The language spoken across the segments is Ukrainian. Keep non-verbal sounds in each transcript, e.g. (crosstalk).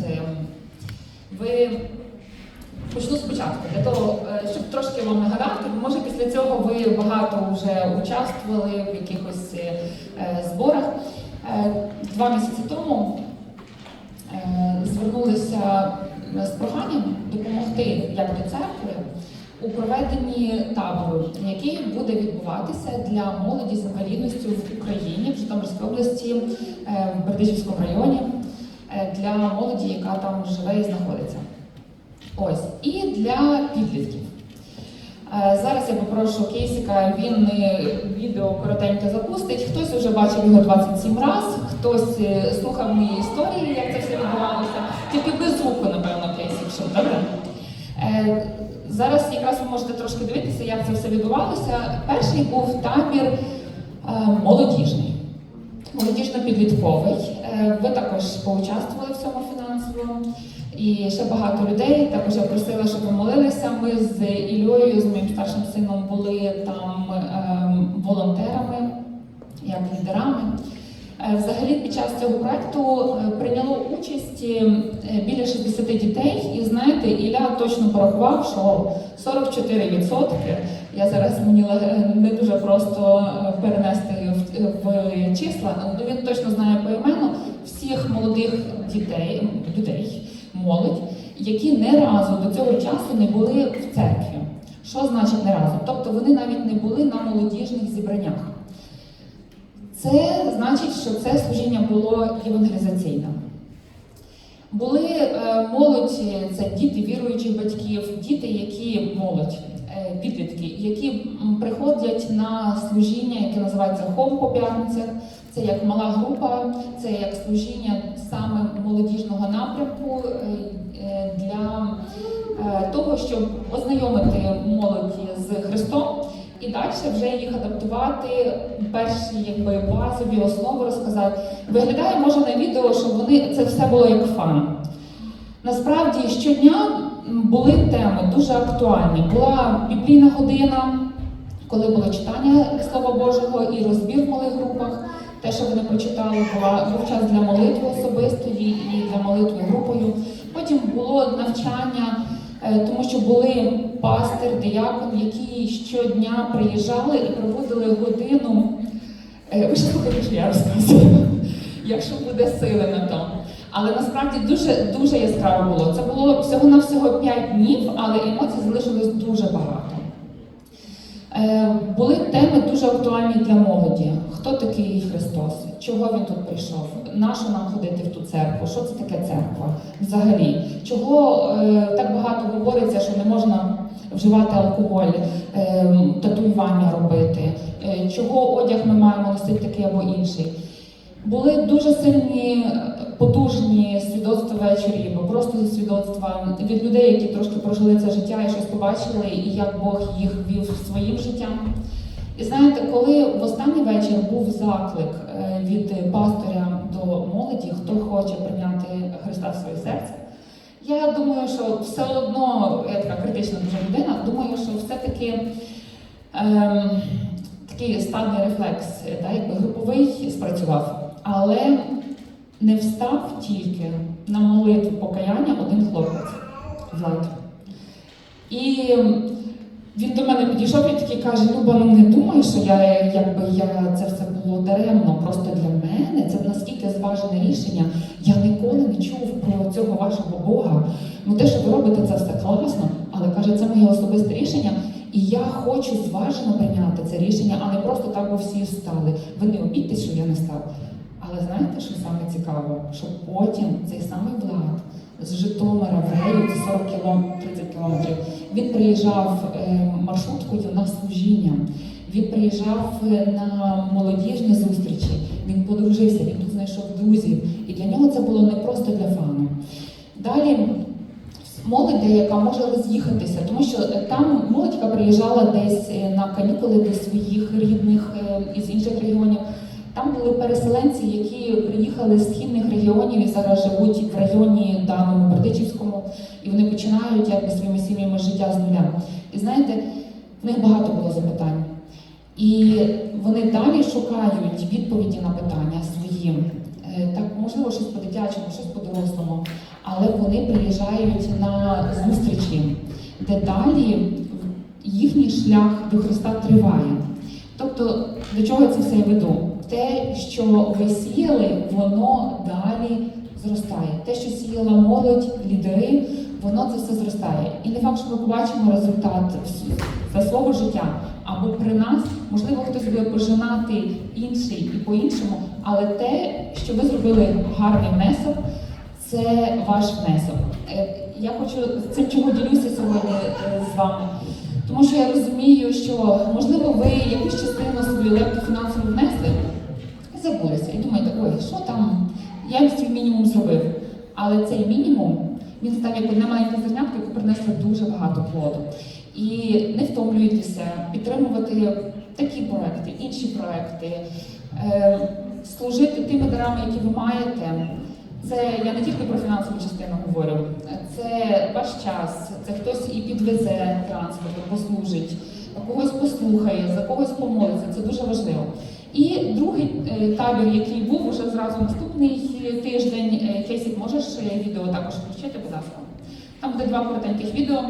Е, Ви почну спочатку, для того, е, щоб трошки вам нагадати, може після цього ви багато вже участвували в якихось е, е, зборах. Два місяці тому звернулися з проханням допомогти як до церкви у проведенні табору, який буде відбуватися для молоді з інвалідністю в Україні, в Житомирській області, в Бердичівському районі, для молоді, яка там живе і знаходиться. Ось і для підлітків. Е, Зараз я попрошу Кейсіка, він е, відео коротеньке запустить. Хтось вже бачив його 27 разів, хтось е, слухав мої історії, як це все відбувалося. Тільки без звуку, напевно, Кейсік, щоб добре. Е, Зараз якраз ви можете трошки дивитися, як це все відбувалося. Перший був табір е, молодіжний, молодіжно-підлітковий. Е, Ви також поучаствували в цьому фінансово. І ще багато людей. Також я просила, щоб ви молилися. Ми з Ільою, з моїм старшим сином, були там ем, волонтерами, як лідерами. Е, Взагалі, під час цього проекту е, прийняло участь е, біля 60 дітей, і знаєте, Ілля точно порахував, що 44%, я зараз мені не дуже просто перенести в, числа, але він точно знає поіменно всіх молодих дітей, людей, молодь, які не разу до цього часу не були в церкві. Що значить не разу? Тобто вони навіть не були на молодіжних зібраннях. Це значить, що це служіння було євангелізаційне. Були е, молодь, це діти віруючих батьків, діти, які молодь, е, підлітки, які приходять на служіння, яке називається Хом по п'ятницях. Це як мала група, це як служіння саме молодіжного напрямку е, для того, щоб ознайомити молодь з Христом і далі вже їх адаптувати, перші якби базові основи розказати. Виглядає може на відео, що вони це все було як фан. Насправді щодня були теми дуже актуальні. Була біблійна година, коли було читання Слова Божого і розбір в малих групах. Те, що вони прочитали, була був час для молитви особистої і для молитви групою. Потім було навчання, тому що були пастир, диякон, які щодня приїжджали і проводили годину. Е, Ви ж слухайте, що я розказую, (laughs) якщо буде сили на то. Але насправді дуже дуже яскраво було. Це було всього на всього 5 днів, але емоцій залишилось дуже багато. Е, Були теми дуже актуальні для молоді. Хто такий Христос? Чого він тут прийшов? Нащо нам ходити в ту церкву? Що це таке церква? Взагалі, чого е, так багато говориться, що не можна вживати алкоголь, е, татуювання робити? Чого одяг ми маємо носити такий або інший? Були дуже сильні, потужні свідоцтва вечорі, бо просто свідоцтва від людей, які трошки прожили це життя і щось побачили, і як Бог їх вів своїм життям. І знаєте, коли в останній вечір був заклик е, від пастиря до молоді, хто хоче прийняти Христа в своє серце, я думаю, що все одно, я така критична дуже людина, думаю, що все-таки ем, такий стадний рефлекс, е, та, якби груповий спрацював. Але не встав тільки на молитву покаяння один хлопець Влад. І він до мене підійшов і такий каже: Люба, ну не думай, що я якби я це все було даремно. Просто для мене це наскільки зважене рішення. Я ніколи не чув про цього вашого Бога. Ну те, що ви робите, це все класно, але каже, це моє особисте рішення. І я хочу зважено прийняти це рішення, а не просто так, бо всі стали. Ви не обідьтесь, що я не став. Але знаєте, що саме цікаво? Що потім цей самий Влад з Житомира в це 40 кілом, 30 кілометрів, він приїжджав е, маршруткою на служіння. Він приїжджав е, на молодіжні зустрічі, він подружився, він тут знайшов друзів. І для нього це було не просто для фану. Далі молодь деяка може роз'їхатися, тому що там молодь, яка приїжджала десь е, на канікули до своїх рідних із інших регіонів. Там були переселенці, які приїхали з східних регіонів і зараз живуть в районі даному Бердичівському, і вони починають якби своїми сім'ями життя з нуля. І знаєте, в них багато було запитань. І вони далі шукають відповіді на питання свої. Е, Так, можливо, щось по-дитячому, щось по-дорослому. але вони приїжджають на зустрічі, де далі їхній шлях до Христа триває. Тобто, до чого це все веду? Те, що ви сіяли, воно далі зростає. Те, що сіяла молодь, лідери, воно це все зростає. І не факт, що ми побачимо результат за свого життя. Або при нас, можливо, хтось буде пожинати інший і по-іншому, але те, що ви зробили гарний внесок, це ваш внесок. Е, Я хочу цим чого ділюся сьогодні е, з вами. Тому що я розумію, що можливо ви якусь частину свою лепту фінансово. Що там? Я свій мінімум зробив. Але цей мінімум він став як одна маленька зернятка, яка принесла дуже багато плоду. І не втомлюйтеся підтримувати такі проекти, інші проекти, е, служити тими дарами, які ви маєте. Це я не тільки про фінансову частину говорю, це ваш час, це хтось і підвезе транспорт, послужить, когось послухає, за когось помолиться. Це дуже важливо. І другий е, табір, який був уже зразу наступний тиждень. Е, Кейсік, можеш е, відео також включити, будь ласка. Там буде два коротеньких відео.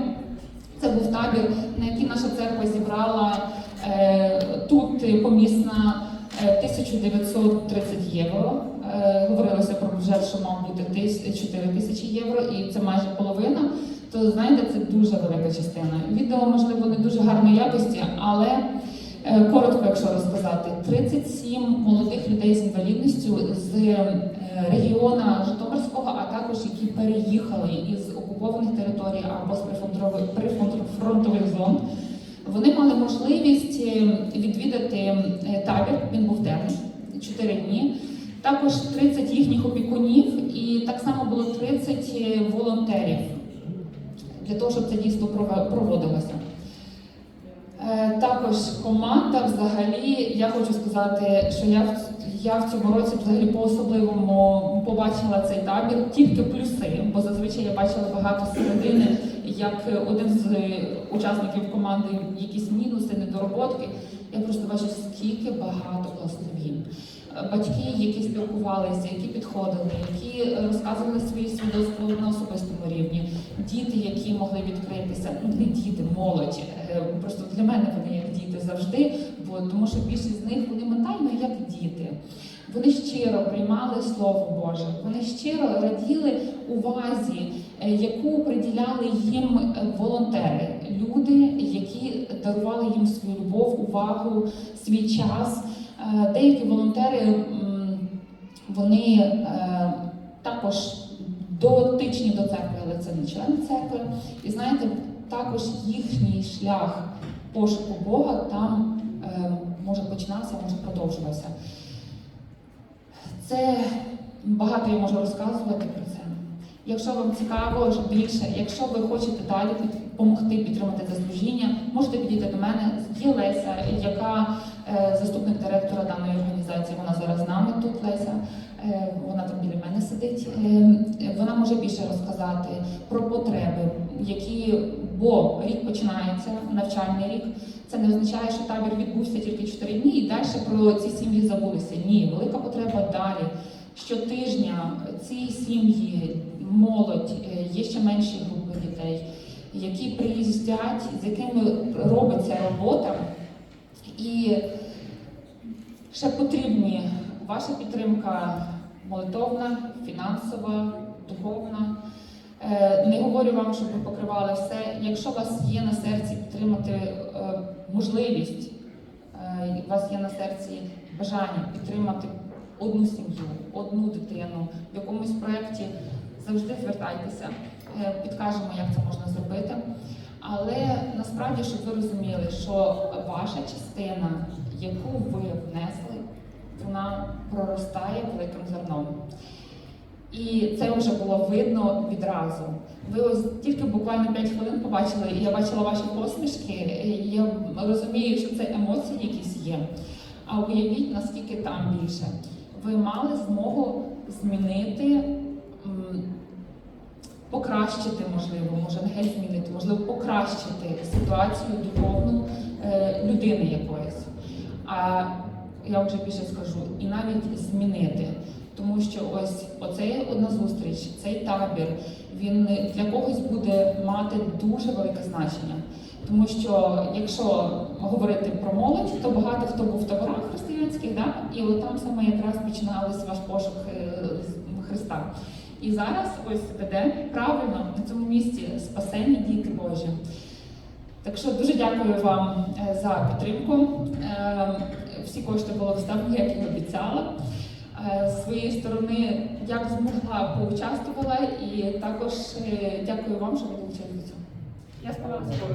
Це був табір, на який наша церква зібрала е, тут е, помісна е, 1930 євро. Е, говорилося про бюджет, що мав бути 4 тисячі євро, і це майже половина. То знаєте, це дуже велика частина. Відео, можливо, не дуже гарної якості, але е, коротко, якщо розказати, 37 молодих людей з інвалідністю з е, регіона Житомирського, а також які переїхали із окупованих територій або з прифронтових прифронтових зон. Вони мали можливість е, відвідати е, табір. Він був денний, 4 дні. Також 30 їхніх опікунів, і так само було 30 волонтерів для того, щоб це дійство проводилося. Е, Також команда взагалі, я хочу сказати, що я в, я в цьому році взагалі по-особливому побачила цей табір тільки плюси, бо зазвичай я бачила багато середини, як один з учасників команди якісь мінуси, недороботки. Я просто бачу, скільки багато благословінь. Батьки, які спілкувалися, які підходили, які е, розказували свої свідоцтва на особистому рівні, діти, які могли відкритися, ну не діти, молодь. Е, Просто для мене вони як діти завжди, бо тому що більшість з них вони ментально як діти. Вони щиро приймали Слово Боже, вони щиро раділи увазі, е, яку приділяли їм волонтери, люди, які дарували їм свою любов, увагу, свій час. Е, Деякі волонтери вони е, також дотичні до церкви, але це не члени церкви. І знаєте, також їхній шлях пошуку Бога там е, може починався, може продовжувався. Це багато я можу розказувати про це. Якщо вам цікаво більше, якщо ви хочете далі допомогти підтримати це служіння, можете підійти до мене. Є Леся, яка е, заступник директора даної організації. Вона зараз з нами тут Леся. Е, вона там біля мене сидить. Е, вона може більше розказати про потреби, які бо рік починається, навчальний рік. Це не означає, що табір відбувся тільки 4 дні і далі про ці сім'ї забулися. Ні, велика потреба далі. Щотижня ці сім'ї, молодь, е, є ще менші групи дітей, які приїздять, з якими робиться робота. І ще потрібні ваша підтримка молитовна, фінансова, духовна. Е, Не говорю вам, щоб ви покривали все. Якщо у вас є на серці підтримати е, можливість, у вас є на серці бажання підтримати одну сім'ю, одну дитину в якомусь проєкті, завжди звертайтеся, е, підкажемо, як це можна зробити. Але насправді, щоб ви розуміли, що ваша частина, яку ви внесли, вона проростає великим зерном. І це вже було видно відразу. Ви ось тільки буквально 5 хвилин побачили, і я бачила ваші посмішки. і Я розумію, що це емоції якісь є. А уявіть, наскільки там більше. Ви мали змогу змінити, покращити, можливо, може не геть змінити, можливо, покращити ситуацію духовну е, людини якоїсь. А я вже більше скажу, і навіть змінити. Тому що ось оцей одна зустріч, цей табір, він для когось буде мати дуже велике значення. Тому що якщо говорити про молодь, то багато хто був в таборах християнських, да? і от там саме якраз починалось ваш пошук е, Христа. І зараз ось веде правильно на цьому місці спасені діти Божі. Так що дуже дякую вам е, за підтримку. Е, Всі кошти були вставлені, як і обіцяла. З своєї сторони, як змогла, поучаствувала, і також дякую вам, що ви долучилися до цього. Я сказала слово.